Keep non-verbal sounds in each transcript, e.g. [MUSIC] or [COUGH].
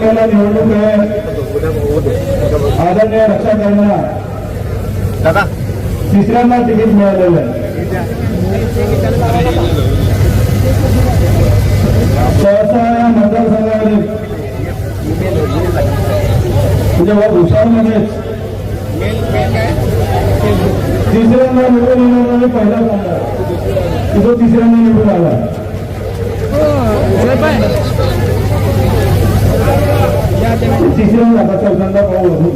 तेलागाला निवडणूक आहे आदरणीय रक्षाकर्त्यांना दादा. तिसऱ्यांदा तिकीट मिळालेलं आहे. सहसा या मतदारसंघामध्ये म्हणजे बा भुसावळमध्येच तिसऱ्यांदा निवडून येणार पहिला आमदार की तो तिसऱ्यांदा निवडून आला. तिसऱ्यांदा आता चौथ्यांदा पाहू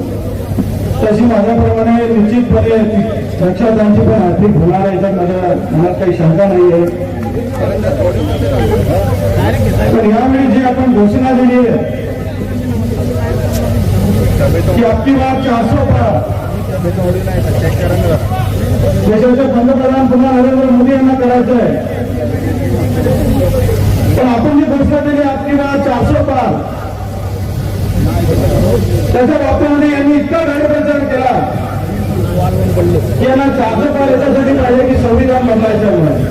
तशी माझ्याप्रमाणे निश्चितपणे रक्षातांची पण आर्थिक होणार आहे तर माझ्या मनात काही शंका नाही आहे. पण यावेळी जी आपण घोषणा दिली आहे की आपली बार चारशे पार देशाचे पंतप्रधान पुन्हा नरेंद्र मोदी यांना करायचं आहे. पण आपण जी घोषणा दिली आपली बार चारशे पार त्याच्या बाबतीमध्ये यांनी इतका गैरप्रचार केला. की यांना चारशे पार याच्यासाठी पाहिजे की संविधान बदलायचं म्हणून.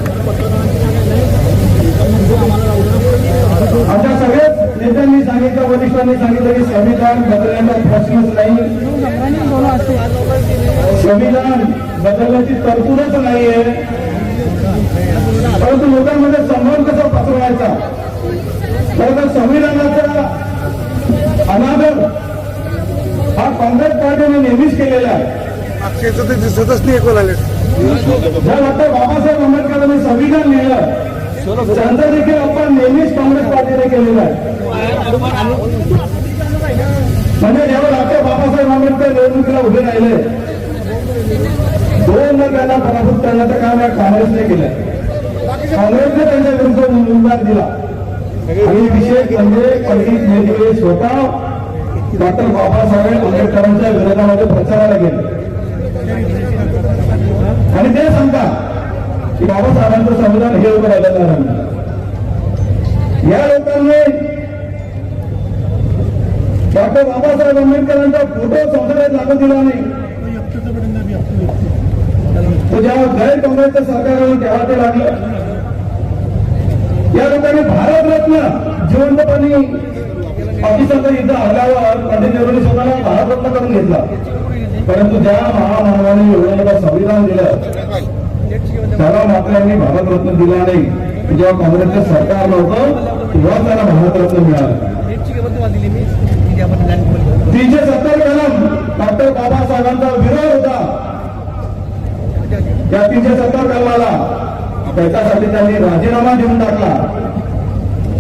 आमच्या सगळ्याच नेत्यांनी सांगितलं वरिष्ठांनी सांगितलं की संविधान बदलण्याचा प्रश्नच नाही. संविधान बदलण्याची तरतूदच नाहीये. परंतु लोकांमध्ये संभ्रम कसा पसरवायचा? तर संविधानाचा अनादर. हा काँग्रेस पार्टीने नेहमीच केलेला आहे. अक्षयचं ते दिसतच नाही कोणाला जर डॉक्टर बाबासाहेब आंबेडकरांनी संविधान लिहिलं त्यांचा देखील आपण नेहमीच काँग्रेस पार्टीने केलेला आहे. म्हणजे जेव्हा डॉक्टर बाबासाहेब आंबेडकर निवडणुकीला उभे राहिले दोनदा त्यांना पराभूत करण्याचं काम या काँग्रेसने केलं. काँग्रेसने त्यांच्या विरुद्ध उमेदवार दिला. आणि विशेष म्हणजे पंडित नेते स्वतः डॉक्टर बाबासाहेब आंबेडकरांच्या विरोधामध्ये प्रचाराला गेले. आणि ते सांगता की बाबासाहेबांचं संविधान हे उभं राहिलेलं नाही. या लोकांनी डॉक्टर बाबासाहेब आंबेडकरांचा फोटो संसदेत लागू दिला नाही. तो जेव्हा गैर काँग्रेसचं सरकार तेव्हा ते लागलं. या लोकांनी भारतरत्न जिवंतपणी पाकिस्तानचा युद्ध हरल्यावर पंडित नेहरूंनी स्वतःला भारतरत्न करून घेतला. परंतु ज्या महामानवाने एवढ्या संविधान दिलं त्याला मात्र यांनी भारतरत्न दिला नाही. जेव्हा काँग्रेसचं सरकार नव्हतं तेव्हा त्याला भारतरत्न मिळालं. तीनशे सत्तर कलम डॉक्टर बाबासाहेबांचा विरोध होता. त्या तीनशे सत्तर कलमाला त्याच्यासाठी त्यांनी राजीनामा देऊन टाकला.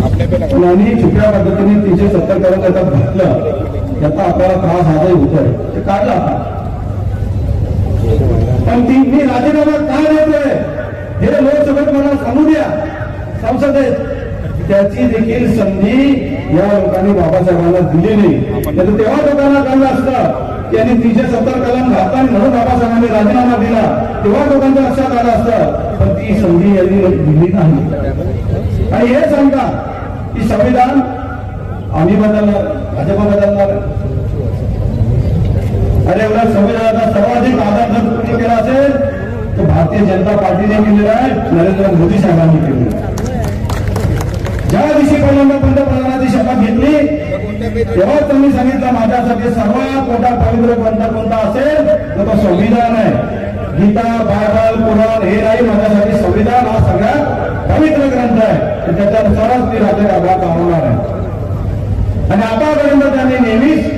आणि छुप्या पद्धतीने तीनशे सत्तर करून त्याच्यात घातलं त्याचा आपल्याला त्रास आजही होतोय. ते काढला पण ती मी राजीनामा का देतोय? हे लोकसभेत मला सांगू द्या. संसदेत त्याची देखील संधी या लोकांनी बाबासाहेबांना दिली नाही. त्याचं तेव्हा लोकांना कळलं असतं की यांनी तीनशे सत्तर कलम घातला म्हणून बाबासाहेबांनी राजीनामा दिला. तेव्हा लोकांच्या लक्षात आलं असतं पण संधी यांनी दिली नाही आणि हे सांगा की संविधान आम्ही बदलणार भाजप बदलणार? अरे एवढ्या संविधानाचा सर्वाधिक आधार जर कुणी केला असेल तर भारतीय जनता पार्टीने केलेला आहे नरेंद्र मोदी साहेबांनी केलेला आहे. ज्या दिवशी पहिल्यांदा पंतप्रधानाची शपथ घेतली तेव्हा त्यांनी सांगितलं माझ्यासाठी सर्वात मोठा पवित्र ग्रंथ कोणता असेल? तर तो संविधान आहे. गीता बायबल पुराण हे नाही माझ्यासाठी संविधान हा सगळ्यात पवित्र ग्रंथ आहे. त्याच्यानुसारच मी राज्यकारभार चालवणार आहे. आणि आतापर्यंत त्यांनी नेहमीच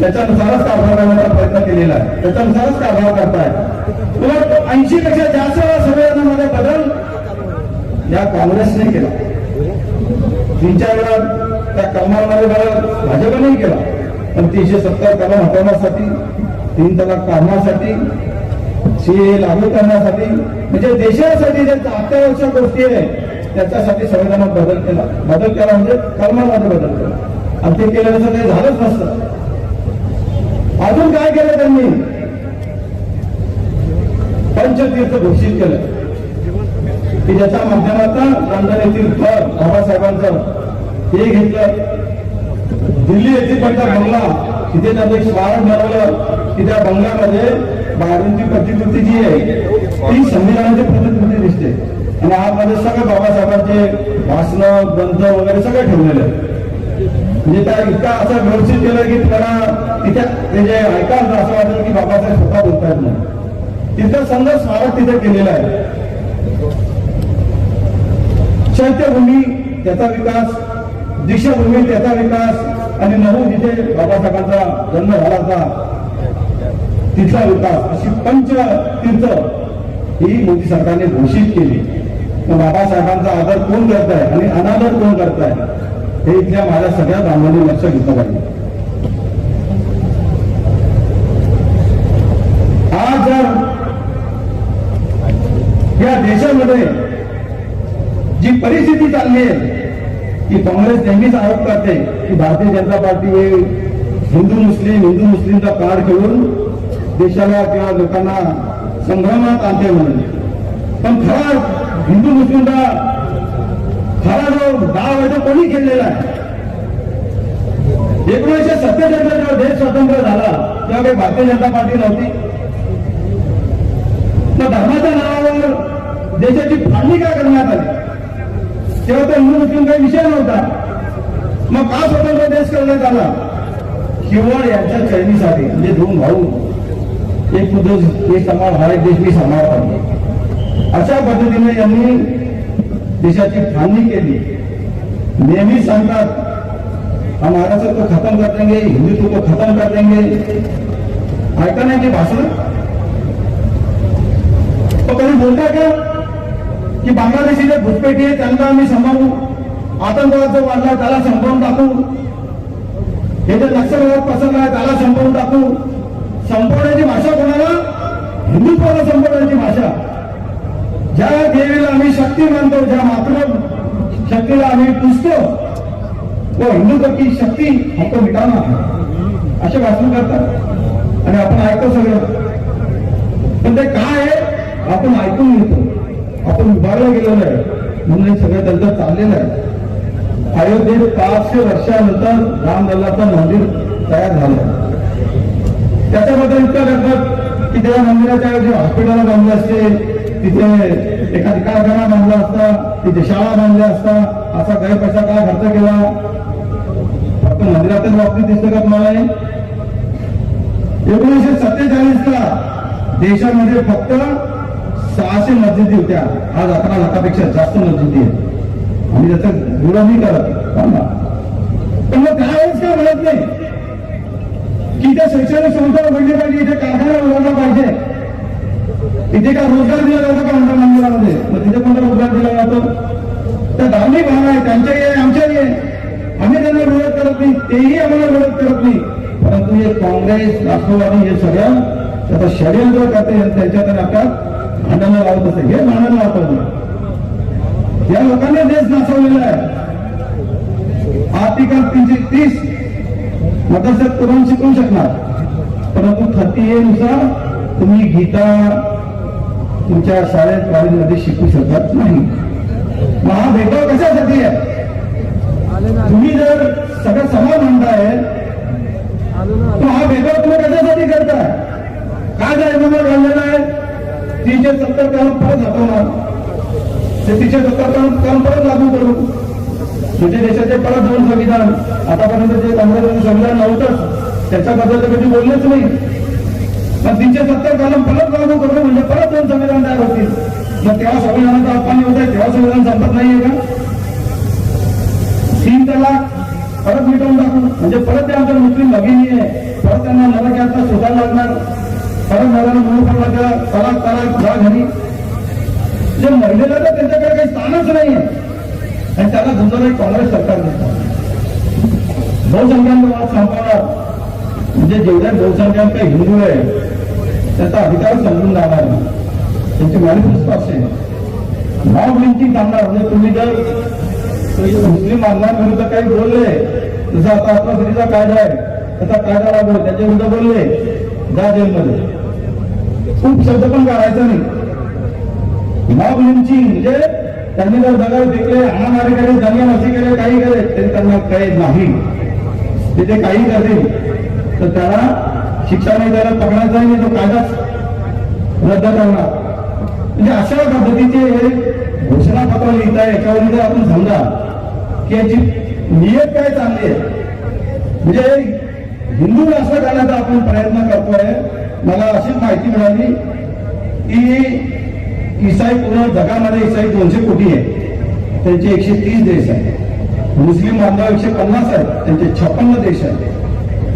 त्याच्यानुसारच कारभार करण्याचा प्रयत्न केलेला आहे. त्याच्यानुसारच कारभार करताय. उलट ऐंशी पेक्षा जास्त संविधानामध्ये बदल या काँग्रेसने केला. तीन चार वेळा त्या कलमांमध्ये बदल भाजपनेही केला. पण तीनशे सत्तर कलम हटवण्यासाठी तीन तलाक काढण्यासाठी सी लागू करण्यासाठी म्हणजे देशासाठी जे अत्यावश्यक गोष्टी आहे त्याच्यासाठी संविधानात बदल केला. बदल केला म्हणजे कर्मामध्ये बदल केला. आणि ते केल्यानंतर काही झालंच नसतं. अजून काय केलं त्यांनी? पंचतीर्थ घोषित केलं. की ज्याच्या माध्यमातून लंडन येथील घर बाबासाहेबांचं हे घेतलं. दिल्ली येथील त्यांचा बंगला तिथे त्यांनी एक स्मारक बनवलं. की त्या बंगल्यामध्ये बाहेरूनची प्रतिकृती जी आहे ती संविधानाची प्रतिकृती दिसते. आणि आतमध्ये सगळं बाबासाहेबांचे भाषण ग्रंथ वगैरे सगळं ठेवलेले आहेत म्हणजे त्या इतका असं व्यवस्थित केलं की त्याला तिथे ते जे ऐकायला असं वाटलं की बाबासाहेब स्वतः बोलतायत म्हणून. तिथं संघ स्मारक तिथे केलेलं आहे. चैत्यभूमी त्याचा विकास दीक्षाभूमी त्याचा विकास आणि नऊ जिथे बाबासाहेबांचा जन्म झाला होता तिचा विकास अशी पंच तीर्थ ही मोदी सरकारने घोषित केली. बाबासाहेबांचा आदर कोण करत आहे आणि अनादर कोण करत आहे हे इथल्या माझ्या सगळ्या बांधवांनी लक्ष घेतलं पाहिजे. आज जर या देशामध्ये जी परिस्थिती चालली आहे की काँग्रेस नेहमीच आरोप करते की भारतीय जनता पार्टी हे हिंदू मुस्लिम हिंदू मुस्लिमचा कार्ड खेळून देशाला किंवा लोकांना संभ्रमात आणते म्हणून. पण खरा हिंदू मुस्लिमचा खरा जो डाव आहे तो कोणी खेळलेला आहे? एकोणीसशे सत्तेचाळीसला जेव्हा देश स्वतंत्र झाला तेव्हा काही भारतीय जनता पार्टी नव्हती. मग धर्माच्या नावावर देशाची फाळणी का करण्यात आली? तेव्हा तो हिंदू मुस्लिम काही विषय नव्हता. मग का स्वतंत्र देश करण्यात आला? केवळ यांच्या चरणीसाठी म्हणजे दोन भाऊ एक देश एक समाज हा एक देश मी सांभाळतो अशा पद्धतीने यांनी देशाची फाळणी केली. नेहमी सांगतात हम महाराष्ट्र को खत्म कर देंगे हिंदुत्व को खत्म कर देंगे. ऐका नाही की भाषण? तो कधी बोलता का? की बांगलादेशी जे घुसपेटी आहे त्यांना आम्ही संभावू आतंकवाद जो वाढला त्याला संपवून टाकू हे जर नक्षलवाद पसरला आहे त्याला संपवून टाकू. संपवण्याची भाषा कोणाला? हिंदुत्वाला संपवण्याची भाषा. ज्या देवीला आम्ही शक्ती मानतो ज्या मातृ शक्तीला आम्ही पुजतो वो हिंदुत्व की शक्ती हमको मिटाना असे भाषण करतात. आणि आपण ऐकतो सगळं. पण ते काय आहे? आपण ऐकून घेतो. आपण उभारलं गेलेलं आहे. म्हणून हे सगळं त्यांचं चाललेलं आहे. अयोध्येत पाचशे वर्षानंतर रामलल्लाचं मंदिर तयार झालं. त्याच्याबद्दल इतकं करतात की त्या मंदिराच्या ऐवजी हॉस्पिटल बांधले असते तिथे एखादी कारखाना बांधला असता तिथे शाळा बांधल्या असता असा काही पैसा काय खर्च केला? फक्त मंदिरातच बाबतीत दिसतं का तुम्हाला एकोणीसशे सत्तेचाळीसला देशामध्ये फक्त सहाशे मस्जिदी होत्या. आज अकरा लाखापेक्षा जास्त मस्जिदी आहेत. आणि त्याचं विरोध करत. पण ना. पण मग त्यावेळेस काय म्हणत नाही? की इथे शैक्षणिक संस्था उघडली पाहिजे इथे कारखाना उघडला पाहिजे. इथे काय रोजगार दिला जातो का म्हणतात मंदिरामध्ये? मग तिथे कोणता रोजगार दिला जातो? त्या धार्मिक भावना आहे त्यांच्याही आहे आमच्याही आहे. आम्ही त्यांना विरोध करत नाही तेही आम्हाला विरोध करत नाही. परंतु हे काँग्रेस राष्ट्रवादी हे सगळं त्याचं षडयंत्र करते आणि त्यांच्याकडे आता भांडणं लावत असते हे भांडण लावतात या लोकांनी देश नाचवलेला आहे. आर्टिकल तीनशे तीस मदरसात करून शिकवू शकणार. परंतु थर्टी ए नुसार तुम्ही गीता तुमच्या शाळेत कॉलेजमध्ये शिकू शकत नाही. मग हा भेदभाव कशासाठी आहे? तुम्ही जर सगळं समान म्हणताय तर हा भेदभाव तुम्ही कशासाठी करताय? काय जाहीरनामा घाललेला आहे? तीनशे सत्तर कलम परत हटवणार ते तीनशे सत्तर परत लागू करू. म्हणजे देशाचे परत दोन संविधान. आतापर्यंत जे काँग्रेसचं संविधान नव्हतंच त्याच्याबद्दल तर कधी बोललेच नाही. पण तीनशे सत्तर कलम परत लागू करू म्हणजे परत दोन संविधान तयार होतील. मग तेव्हा संविधानाचा अपमान होत आहे तेव्हा संविधान संपत नाहीये का? तीन तलाक परत मिटवून टाकू. म्हणजे परत ते आमच्या मुस्लिम भगिनी आहे. परत त्यांना नरक्याचा शोधायला लागणार. परत नव्यानं म्हणून पण तलाक तलाक जा घरी जे महिलेला तर त्यांच्याकडे काही स्थानच नाही आणि त्याला दुसरं काँग्रेस सरकार देतात. बहुसंख्याक वाद संपवणार. म्हणजे जेवढ्या बहुसंख्याक हिंदू आहे त्याचा अधिकार समजून जाणार नाही. त्यांची मॅनिफेस्टो असेल नाव लिंकिंग थांबणार. म्हणजे तुम्ही जर मुस्लिम बांधवांविरुद्ध काही बोलले जसं आता आत्मस्त्रीचा कायदा आहे. त्याचा कायदा लागू त्याच्या विरुद्ध बोलले. जा जेलमध्ये. खूप शब्द पण काढायचा नाही. मॉब लिंचिंग म्हणजे त्यांनी जर दगड फेकले हाणामारी केली दंगेमाशी केले काही केले तरी त्यांना काही नाही. तिथे काही करतील तर त्याला शिक्षा नाही त्याला पकडायचा नाही तो कायदाच रद्द करणार. म्हणजे अशा पद्धतीचे हे घोषणापत्र लिहित आहे याच्यावर जर आपण समजा की याची नियत काय चालली आहे. म्हणजे हिंदू राष्ट्र करण्याचा आपण प्रयत्न करतोय. मला अशीच माहिती मिळाली की ईसाई पूर्ण जगामध्ये इसाई दोनशे कोटी आहे. त्यांचे एकशे तीस देश आहेत. मुस्लिम बांधव एकशे पन्नास आहेत. त्यांचे छप्पन्न देश आहेत.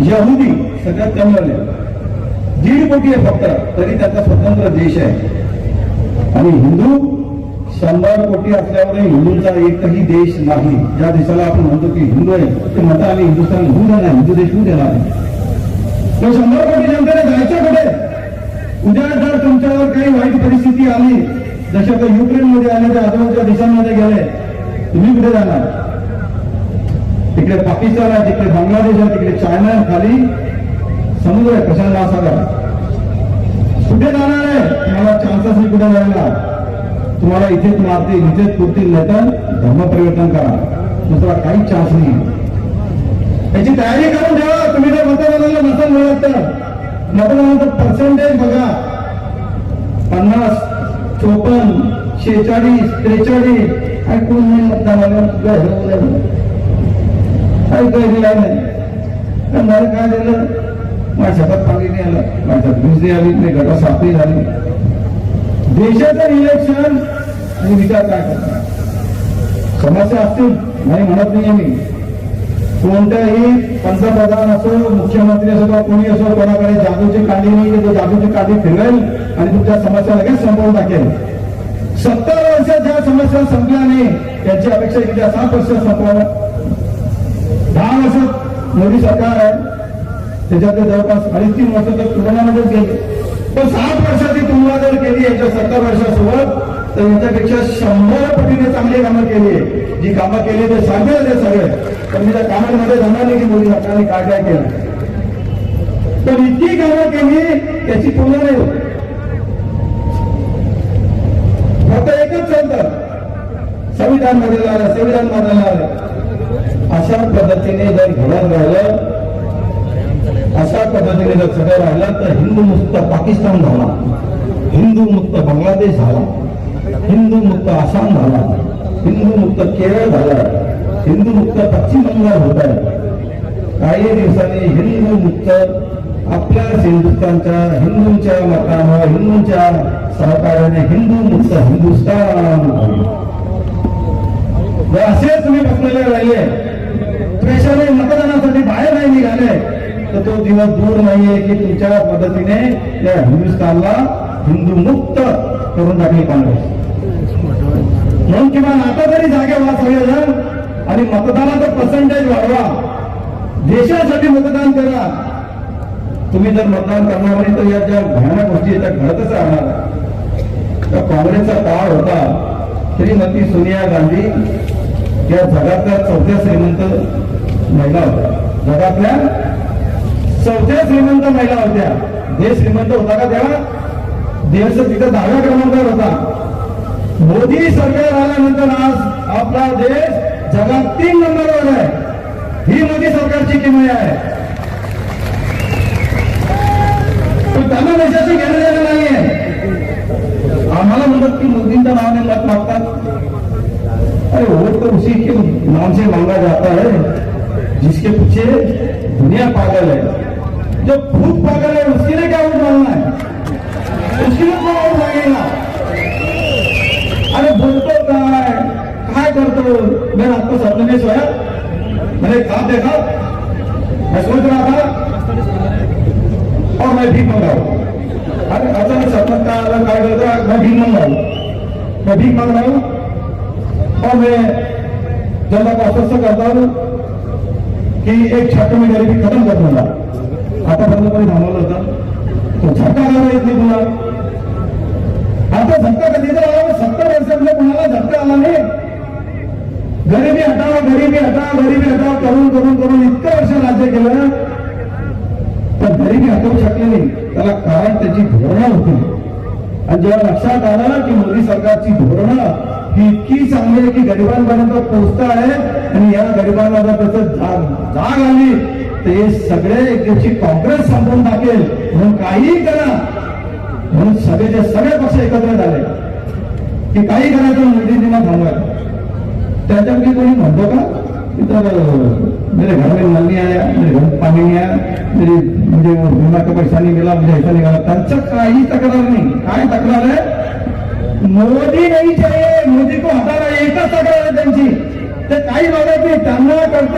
यहुदी सगळ्यात कमी आले दीड कोटी आहे फक्त तरी त्याचा स्वतंत्र देश आहे. आणि हिंदू शंभर कोटी असल्यावरही हिंदूंचा एकही देश नाही. ज्या देशाला आपण म्हणतो की हिंदू आहे ते म्हणतात आम्ही हिंदुस्थान होऊ देणार नाही, हिंदू देश होऊ देणार नाही तो शंभर कोटी जनतेने जायचं कुठे? उद्या जर तुमच्यावर काही वाईट परिस्थिती आली जशा आता युक्रेन मध्ये आले त्या आजूबाजूच्या देशांमध्ये गेले तुम्ही कुठे जाणार? तिकडे पाकिस्तान आहे तिकडे बांगलादेश आहे तिकडे चायना आहे खाली समुद्र आहे प्रशांत महासागर. कुठे जाणार आहे? तुम्हाला चान्सेस नाही कुठे जायला. तुम्हाला इथेच मारतील इथेच पुरतील नाही तर धर्म करा. दुसरा काही चान्स नाही. याची तयारी करून ठेवा. तुम्ही जर मतदानाला नसेल मिळत तर. मतदानाचं पर्सेंटेज बघा. पन्नास चोपन्न शेहेचाळीस त्रेचाळीस. आणि कोण नाही मतदानाला? गैरवलं. काही गैरला नाही. आणि मला काय झालं? माझ्या हातात पाणी नाही आलं. माझ्यात वीज नाही आली नाही गटा साफ झाली. देशाचं इलेक्शन आणि विचार काय करणार? समस्या असतील नाही म्हणत नाही आम्ही कोणत्याही पंतप्रधान असो मुख्यमंत्री असो किंवा कोणी असो कोणाकडे जादूची कांडी नाही की तो जादूची कांडी फिरवेल आणि तुमच्या समस्या लगेच संपवून टाकेल. सत्तर वर्षात ज्या समस्या संपल्या नाही त्याची अपेक्षा किती सात वर्ष संपवावं दहा वर्षात मोदी सरकार आहे. त्याच्यातले जवळपास अडीच तीन वर्ष तर तुलनामध्येच गेले. पण सात वर्षाची तुलना जर केली याच्या सत्तर वर्षासोबत तर याच्यापेक्षा शंभर पटीने चांगली कामं केली आहे. जी कामं केली ते सांगेल ते सगळे. पण मी त्या कामांमध्ये जाणार नाही की मोदी सरकारने काय काय केलं? पण इतकी कामं केली त्याची तुलना नाही होत फक्त एकच चालतं संविधान बदलणार आलं संविधान बदलणार अशा पद्धतीने जर घडत राहिलं अशा पद्धतीने जर सगळं राहिलं तर हिंदू मुक्त पाकिस्तान झाला. हिंदू मुक्त बांगलादेश झाला. हिंदू मुक्त आसाम झाला हिंदू मुक्त केरळ झाला हिंदू मुक्त पश्चिम बंगाल होत आहे काही दिवसांनी हिंदू मुक्त आपल्या हिंदुस्थानच्या हिंदूंच्या मतानं हिंदूंच्या सहकार्याने हिंदू मुक्त हिंदुस्थान होईल. जर असे तुम्ही बसलेले राहिले प्रेशरने मतदानासाठी बाहेर नाही निघाले तर तो दिवस दूर नाहीये की तुमच्या पद्धतीने या हिंदुस्थानला हिंदू मुक्त करून टाकली काँग्रेस म्हणून किमान आता तरी जागे व्हा सगळेजण आणि मतदानाचं पर्सेंटेज वाढवा. देशासाठी मतदान करा तुम्ही जर मतदान करणार नाही तर या ज्या भयानक गोष्टी त्या घडतच राहणार. त्या काँग्रेसचा काळ होता श्रीमती सोनिया गांधी या जगातल्या चौथ्या श्रीमंत महिला होत्या. जगातल्या चौथ्या श्रीमंत महिला होत्या. देश श्रीमंत होता का तेव्हा? देश तिथं दहाव्या क्रमांकावर होता. मोदी सरकार आल्यानंतर आज आपला देश जगात तीन नंबरवर आहे. ही मोदी सरकारची किमया आहे. पण त्यांना देशाची घेणं देणं नाहीये. आम्हाला म्हणतात की मोदींच्या नावाने मत मागतात. अरे वोट तो उसी के नाम से मांगा जाता है जिसके पीछे दुनिया पागल है जो खुद पागल है उसके लिए क्या वोट मांगना है उसके लिए कौन वोट मांगेगा अरे बोलतो काय? काय करतो? मैं रात को सपने में सोया मैंने ख्वाब देखा मैं सोच रहा था और मैं भीख मंगाऊ हो अरे अचानक सपन का आला काय करतो? मैं भीख मंगाऊ मैं भीख मांग रहा हूँ और मैं जनता को आश्वस्त करता हूँ कि एक छठ में गरीबी खत्म कर दूंगा. आतापर्यंत कोणी थांबवलं होतं. तो झटका आला येत नाही तुला आता झटका कधी आला नाही गरिबी हटाव गरिबी हटाव गरिबी हटाव करून करून करून इतकं वर्ष राज्य केलं. पण गरिबी हटवू शकले नाही. त्याला कारण त्याची धोरणं होती. आणि जेव्हा लक्षात आलं की मोदी सरकारची धोरणं ही इतकी चांगली आहे की गरिबांपर्यंत पोहोचत आहे आणि या गरिबांना जर त्याचं जाग जाग आली तर हे सगळे एक दिवशी काँग्रेस संपवून टाकेल. म्हणून काहीही करा. म्हणून सगळेचे सगळे पक्ष एकत्र झाले. की काही करायचं मोदींना थांबवायचं त्याच्यापैकी कोणी म्हणतो का? इधर मेरे घर में नल नहीं आया मेरे घर पानी पाणी नहीं आया मेरी मुझे बीमा का पैसा नहीं मिला मुझे ऐसा नहीं मिला त्यांचं काही तक्रार नाही. काय तक्रार आहे? मोदी नाही चाहिए मोदी को हटाना एकच तक्रार आहे त्यांची. ते काही मागत नाही त्यांना करत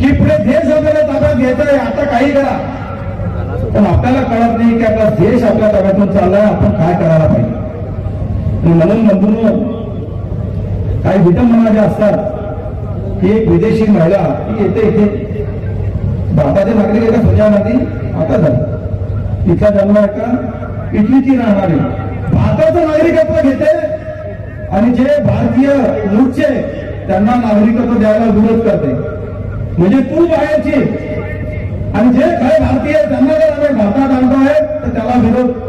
की पुढे देश आपल्याला ताब्यात घ्यायचा आहे आता काही करा. पण आपल्याला कळत नाही की आपला देश आपल्या ताब्यातून चाललाय. आपण काय करायला पाहिजे? आणि म्हणून काही विटंबना ज्या असतात की एक विदेशी महिला ती येते इथे. भारताचे नागरिक एका का सोनिया गांधी? आता झालं. तिचा जन्म आहे का? इटलीची राहणारी. भारताचं नागरिकत्व घेते. आणि जे भारतीय मूळचे त्यांना नागरिकत्व द्यायला विरोध करते. म्हणजे तू बाहेरची. आणि जे खरे भारतीय त्यांना जर आम्ही भारतात आणतो आहे तर त्याला विरोध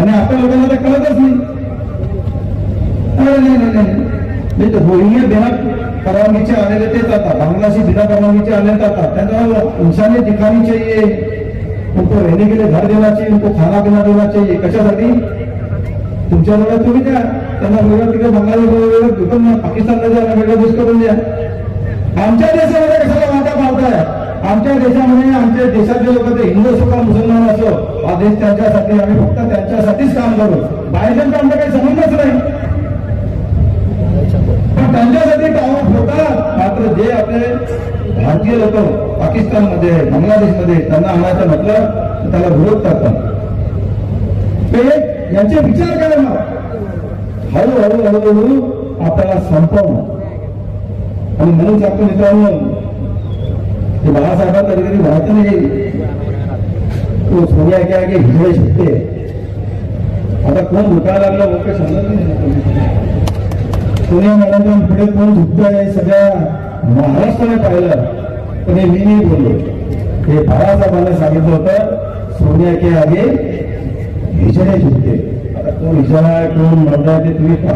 आणि आपल्या लोकांना तर कळतच नाही. अरे नाही नाही नाही. नाही बिना परवानगीचे आलेले ते जातात. बांगलाशी बिना परवानगीचे आलेले जातात. त्यांना इंसानी ठिकाणी चाहिए उनको रहने के लिए घर देना चाहिए उनको खाना पिना देना चाहिए कशासाठी? तुमच्या जवळ तुम्ही द्या. त्यांना वेगळं तिकडे बांगलादेश पाकिस्तानला द्या वेगळा देश करून द्या. आमच्या देशामध्ये कशाला वाटा पावताय आमच्या देशामध्ये आमच्या देशातले लोक ते हिंदू असो का मुसलमान असो हा देश त्यांच्यासाठी आम्ही फक्त त्यांच्यासाठीच काम करू. बाहेरच्यांचा आमचा काही संबंधच नाही. पण त्यांच्यासाठी काम होतात. मात्र जे आपले भारतीय लोक पाकिस्तानमध्ये बांगलादेशमध्ये त्यांना आणायचं म्हटलं तर त्याला विरोध करतात. ते यांचे विचार करा हळूहळू हळूहळू आपल्याला संपवणं आणि म्हणून आपण मित्रांनो ते बाळासाहेबांना कधी कधी वाटत नाही. तो सोन्या के आगे हिजडे शिकते आता कोण झुकायला लागला लोक समजत नाही सोनिया मॅडम पुढे कोण झुकतंय सगळ्या महाराष्ट्राने पाहिलं. पण हे मी नाही बोललो. हे बाळासाहेबांना सांगितलं होतं सोनिया के आगे हिजडे झुकते आता कोण हिजडा कोण मर्दा ते तुम्ही पहा.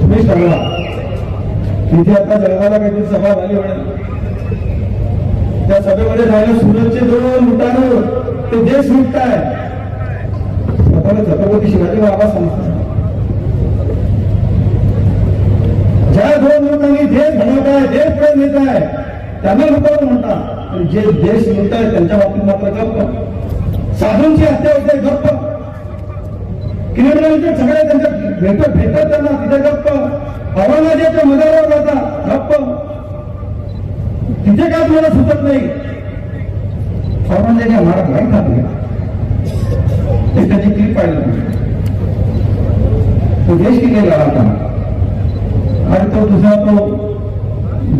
तुम्ही सांगा. तिथे आता जळगावला काहीतरी सभा झाली म्हणे. त्या सभेमध्ये झालं सुरतचे दोन लुटाणू. ते देश लुटताय. स्वतःला छत्रपती शिवाजी बाबा संस्था ज्या दोन लोकांनी देश घडवत देश प्रेम नेत आहे त्यांना लुटारू म्हणतात. पण जे देश लुटताय त्यांच्या बाबतीत मात्र गप्प. साधूंची हत्या होते गप्प. क्रिमिनलचे सगळे त्यांच्या भेटत भेटत त्यांना तिथे गप्प. औरंगजेबच्या मदावर जातात गप्प. तिथे काय आपल्याला सुचत नाही. औरंगजेब महाराज माहीत खाते ते त्याची क्लिप पाहिलं तो देश किती होता? आणि तो दुसरा तो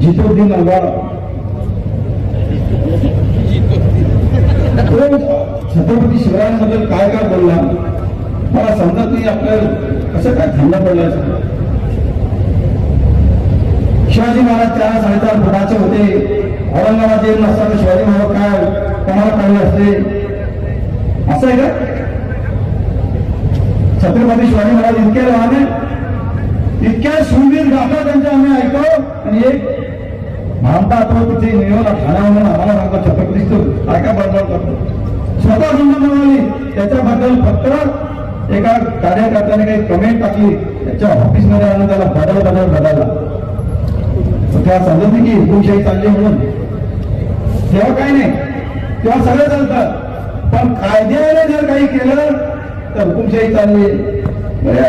जितोद्दीन अल्वार छत्रपती शिवरायांबद्दल काय काय बोलला? मला समजत नाही आपल्याला कसं काय थंड पडलं शिवाजी महाराज चार साडेचार फुटाचे होते. औरंगाबाद येत नसताना शिवाजी महाराज काय कोणाला काढले असते? असं आहे का? छत्रपती शिवाजी महाराज इतके लहान आहे इतक्या शूरवीर गाथा त्यांच्या आम्ही ऐकतो. आणि एक मानता तो तिथे नियोला ठाणा म्हणून आम्हाला सांगतो छत्रपती काय काय बडबड करतो. स्वतः समजा म्हणाली त्याच्याबद्दल फक्त एका कार्यकर्त्याने काही कमेंट टाकली. त्याच्या ऑफिसमध्ये आणून त्याला बदल बदल बदलला. तेव्हा समजत नाही की हुकुमशाही चालली म्हणून. तेव्हा काही नाही. तेव्हा सगळं चालतं. पण कायद्याने जर काही केलं तर हुकुमशाही चालली.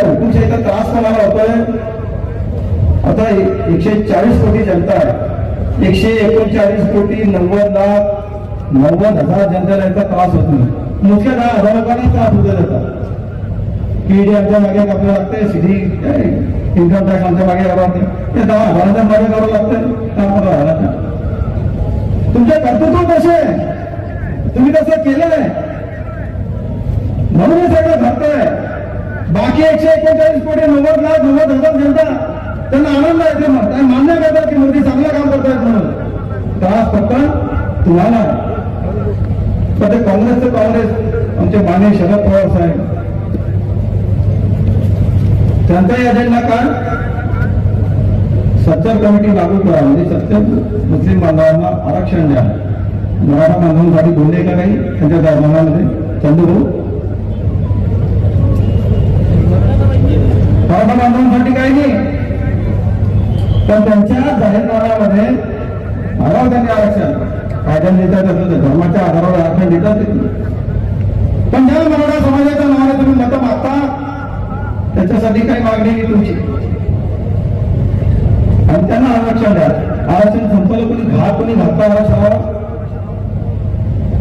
हुकुमशाहीचा त्रास कोणाला होतोय? आता एकशे चाळीस कोटी जनता आहे. एकशे एकोणचाळीस कोटी नव्वद लाख नव्वद हजार जनतेला यांचा त्रास होत नाही. मोठ्या दहा हजार लोकांना त्रास होतो त्याचा. पीडी आमच्या मागे लागतंय लागते काय? इन्कम टॅक्स आमच्या मागे करावं लागते ते दहा घराच्या मागे करावं लागतं त्यामुळे पंधरा हजाराच्या तुमचे कर्तृत्व कसे तुम्ही तसं केलं आहे म्हणून हे सगळं घडतंय बाकी एकशे एकोणचाळीस कोटी नव्वद लाख नव्वद हजार जनता त्यांना आनंद आहे ते म्हणतात. मान्य करतात की मोदी चांगलं काम करतायत म्हणून. त्रास फक्त तुम्हाला. पण ते काँग्रेसचं काँग्रेस आमचे माननीय शरद पवार साहेब. त्यांचाही अजेंडा का सत्तर कमिटी लागू करा. म्हणजे सत्तर मुस्लिम बांधवांना आरक्षण द्या. मराठा बांधवांसाठी बोलले का काही? त्यांच्या धर्मामध्ये चंदू मराठा बांधवांसाठी काही नाही. पण त्यांच्या जाहीरनाम्यामध्ये आराव त्यांनी आरक्षण. कायद्याने देतात असं धर्माच्या आधारावर आरक्षण देतात पण ज्या मराठा समाजाच्या नावाने तुम्ही मतं मागता त्याच्यासाठी काही मागणी आहे तुमची? आणि त्यांना आरक्षण द्या आरक्षण संपलं कोणी घा कोणी घातला आरक्षणावर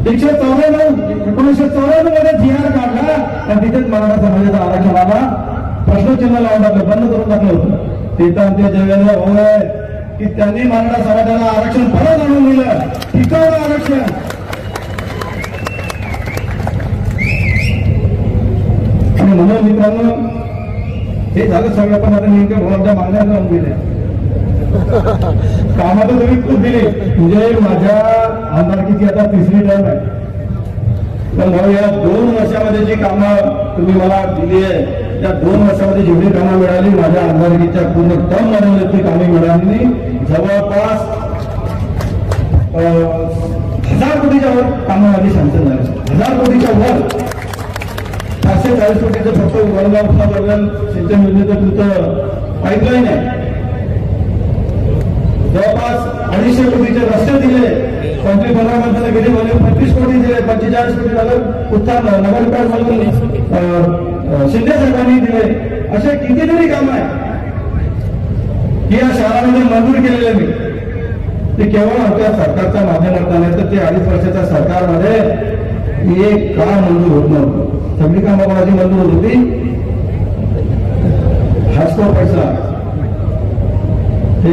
एकशे चौऱ्याण्णव एकोणीसशे चौऱ्याण्णवमध्ये जी आर काढला आणि तिथेच मराठा समाजाच्या आरक्षणाला प्रश्नचिन्ह लावून टाकलं बंद करून टाकलं होतं. तिथं आमचे देवेंद्र भाऊ आहे की त्यांनी मराठा समाजाला आरक्षण परत आणून दिलं. टिकवलं आरक्षण. आणि म्हणून मित्रांनो हे झालं सगळं पण आता नेमकं भावाच्या मागण्या जाऊन गेले [LAUGHS] कामाचं तुम्ही खूप दिली. म्हणजे माझ्या आमदारकीची आता तिसरी टर्म आहे. पण भाऊ या दोन वर्षामध्ये जी कामं तुम्ही मला दिली आहे त्या दोन वर्षामध्ये जेवढी कामं मिळाली माझ्या आमदारकीच्या पूर्ण टर्ममध्ये ती कामे मिळाली. नाही जवळपास हजार कोटीच्या वर कामं माझी सँक्शन झाली. हजार कोटीच्या वर. पाचशे चाळीस कोटीचं फक्त वरगाव उपनगरगण सिंचन योजनेचं तुमचं पाईपलाईन आहे. जवळपास अडीचशे कोटीचे रस्ते दिले. पंचवीस पंधरा वर्षाला गेले म्हणजे पंचवीस कोटी दिले पंचेचाळीस कोटी झालं उत्तर नगरविकास मधून शिंदे साहेबांनी दिले. असे कितीतरी काम आहे की या शहरामध्ये मंजूर केलेले मी. ते केवळ आमच्या सरकारच्या माध्यमातून नाही तर ते अडीच वर्षाच्या सरकारमध्ये एक का मंजूर होत नव्हतं. सगळी कामं कोणाची मंजूर होत होती. हास्को पैसा. ते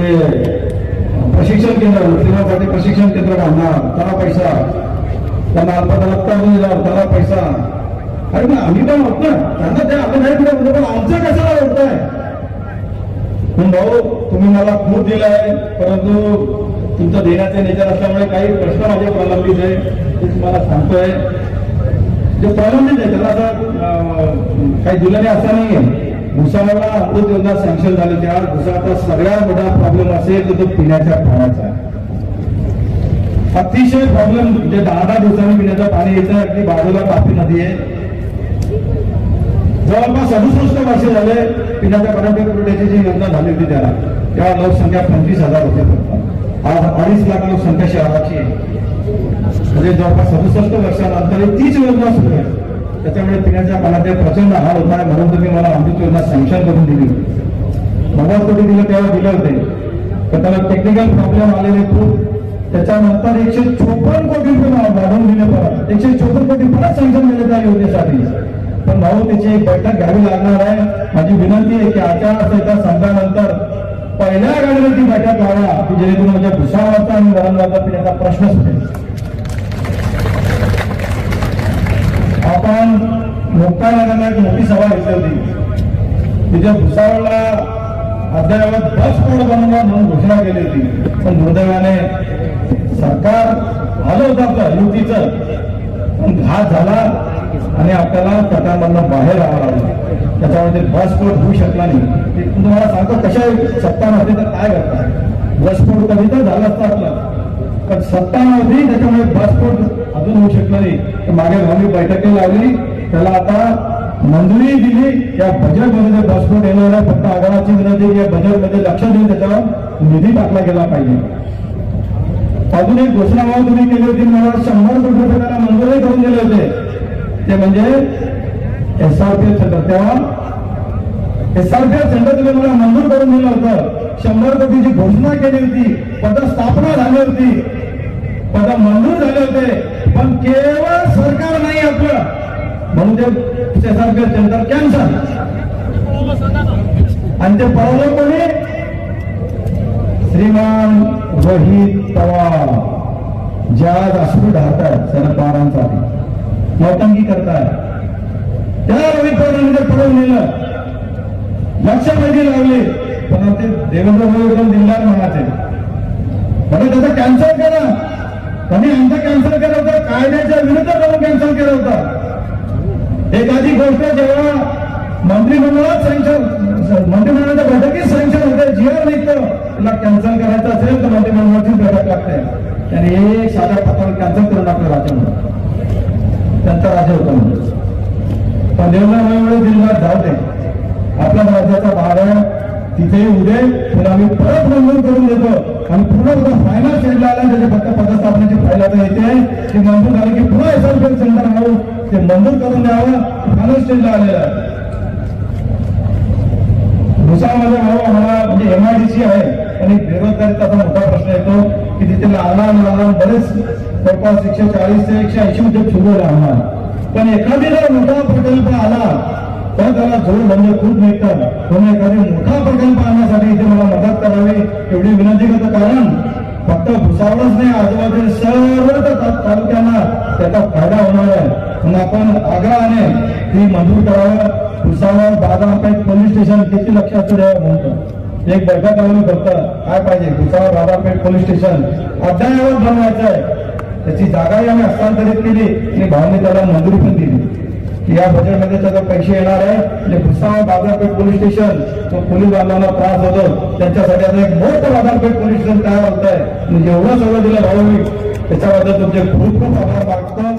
प्रशिक्षण केंद्र मुस्लिमांसाठी प्रशिक्षण केंद्र बांधणार त्याला पैसा. त्यांना अल्पतलत्ता दिला. त्याला पैसा. अरे मग आम्ही पण होत ना. त्यांना ते आम्ही नाही दिलं पण आमचं कशाला होत आहे पण भाऊ तुम्ही मला खूप दिलाय परंतु तुमचं देण्याचे नेचर असल्यामुळे काही प्रश्न माझे प्रलंबित आहे ते तुम्हाला सांगतोय. जे प्रलंबित आहे त्याला असं काही दिलं नाही असं नाहीये. भुसावळला अमृत योजना सँक्शन झाली त्या भुसाचा सगळ्यात मोठा प्रॉब्लेम असेल तर तो पिण्याच्या पाण्याचा आहे. अतिशय प्रॉब्लेम म्हणजे दहा दहा दिवसांनी पिण्याचं पाणी येतं अगदी बाजूला तापी नदी आहे. जवळपास सदुसष्ट वर्ष झाले पिण्याच्या पाण्याच्या पुरवठ्याची जी योजना झाली होती त्याला. तेव्हा लोकसंख्या पंचवीस हजार होते फक्त. आज अडीच लाख लोकसंख्या शहराची आहे. म्हणजे जवळपास सदुसष्ट वर्षानंतर तीच योजना सुरू आहे. त्याच्यामुळे पिण्याच्या पाण्याचे प्रचंड हाल होत आहे म्हणून तुम्ही मला अमृत योजना सँक्शन करून दिली. होती नव्वद कोटी दिलं तेव्हा दिले होते. तर त्याला टेक्निकल प्रॉब्लेम आलेले खूप. त्याच्यानंतर एकशे चोपन्न कोटी रुपये मला वाढवून दिले परत. एकशे चोपन्न कोटी परत सँक्शन दिले त्या योजनेसाठी. पण भाऊ त्याची एक बैठक घ्यावी लागणार आहे. माझी विनंती आहे की आचारसंहिता संपल्यानंतर पहिल्या गाडीवर ती बैठक लावा की जेणेकरून माझ्या भुसावाचा आणि वरणगावचा पिण्याचा प्रश्न सुटेल. आपण मुक्तानगरला एक मोठी सभा घेतली होती. तिथे भुसावळला अद्ययावत बस पूर्ण बनवणार म्हणून घोषणा केली होती. पण दुर्दैवाने सरकार आलं होतं आपलं युतीचं. पण घात झाला. आणि आपल्याला सरकारमधनं बाहेर राहावं लागलं. त्याच्यामध्ये बसफोट होऊ शकला नाही. ते तुम्हाला सांगतो कशा सत्ता नव्हती तर काय करता? बसफोट कधी तर झालं असतं आपलं. पण सत्ता नव्हती त्याच्यामुळे बसफोट अजून होऊ शकलं नाही. तर मागे आम्ही बैठकी लावली. त्याला आता मंजुरी दिली. या बजेटमध्ये जे बसफोट येणार आहे. फक्त आगाराची विनंती या बजेटमध्ये लक्ष देऊन त्याच्यावर निधी टाकला गेला पाहिजे. अजून एक घोषणा तुम्ही केली होती. मला शंभर कोटी रुपये त्याला मंजुरी करून दिले होते. ते म्हणजे एस आर एसआरपीएफ सेंटर तेव्हा S R P F centre तुम्ही मला मंजूर करून दिलं होतं. शंभर कोटीची घोषणा केली होती पद स्थापना झाली होती. पद मंजूर झाले होते. पण केवळ सरकार नाही आपलं. म्हणून ते S R P F centre cancel आणि ते पळवलं कोणी? श्रीमान रोहित पवार. ज्या आज अश्रू ढाळतायत शरद पवारांसाठी. नौटंकी करताय त्या रोहित पवारांनी ते पळवून नेलं. लक्षवेधी लावले. पण ते देवेंद्र भाऊ दिलदार म्हणाचे म्हणजे त्याचा कॅन्सल करा. त्यांनी आमचा कॅन्सल केला होता. कायद्याच्या विरुद्ध करून कॅन्सल केला होता. एखादी गोष्ट जेव्हा मंत्रिमंडळात सँक्शन मंत्रिमंडळाच्या बैठकीत सँक्शन होते जीआर निघतं. त्याला कॅन्सल करायचं असेल तर मंत्रिमंडळाची बैठक लागते त्याने एक साधा पत्र कॅन्सल करून आपल्या राज्यामध्ये. त्यांचा राज्य होता म्हणून. पण देवेंद्र जिल्ह्यात जाऊ दे. आपल्या राज्याचा भाग आहे. तिथे उद्या. पुन्हा आम्ही परत मंजूर करून देतो. आणि पुन्हा एकदा फायनल स्टेजला आला. त्याचे फक्त पदस्थापनेची फाईल आता येते ते मंजूर झाले की पुन्हा एस सेंटर आणून ते मंजूर करून द्यावं. फायनल स्टेजला आलेलं आहे. भुसावळमध्ये भाऊ आम्हाला म्हणजे एमआयडीसी आहे. आणि बेरोजगारीचा मोठा प्रश्न येतो. की तिथे लागणार लागणार बरेच जवळपास एकशे चाळीस ते एकशे ऐंशी उद्योग सुरू राहणार पण एखादी जर मोठा प्रकल्प आला तर त्याला जोड म्हणजे खूप मिळतात म्हणून एखादी मोठा प्रकल्प आणण्यासाठी इथे मला मदत करावी एवढी विनंती करतो. कारण फक्त भुसावळच नाही आजूबाजूच्या सर्व तालुक्यांना त्याचा फायदा होणार आहे. म्हणून आपण आग्रहाने ती मंजूर करावं. भुसावळ बाजारपेठ पोलीस स्टेशन किती लक्षात द्यावं म्हणतो. एक बैठक आम्ही फक्त काय पाहिजे? भुसावळ बाजारपेठ पोलीस स्टेशन. अद्यायावत बनवायचं आहे त्याची जागाही आम्ही हस्तांतरित केली आणि भावने त्याला मंजुरी पण दिली. की या बजेटमध्ये त्याचा पैसे येणार आहे. म्हणजे भुसावळ बाजारपेठ पोलीस स्टेशन तो पोलीस बांधवांना त्रास होतो त्यांच्यासाठी आता एक मोठं बाजारपेठ पोलीस स्टेशन तयार होत आहे म्हणजे एवढं सगळं दिलं भाऊ मी त्याच्याबद्दल तुमचे खूप खूप आभार मागतो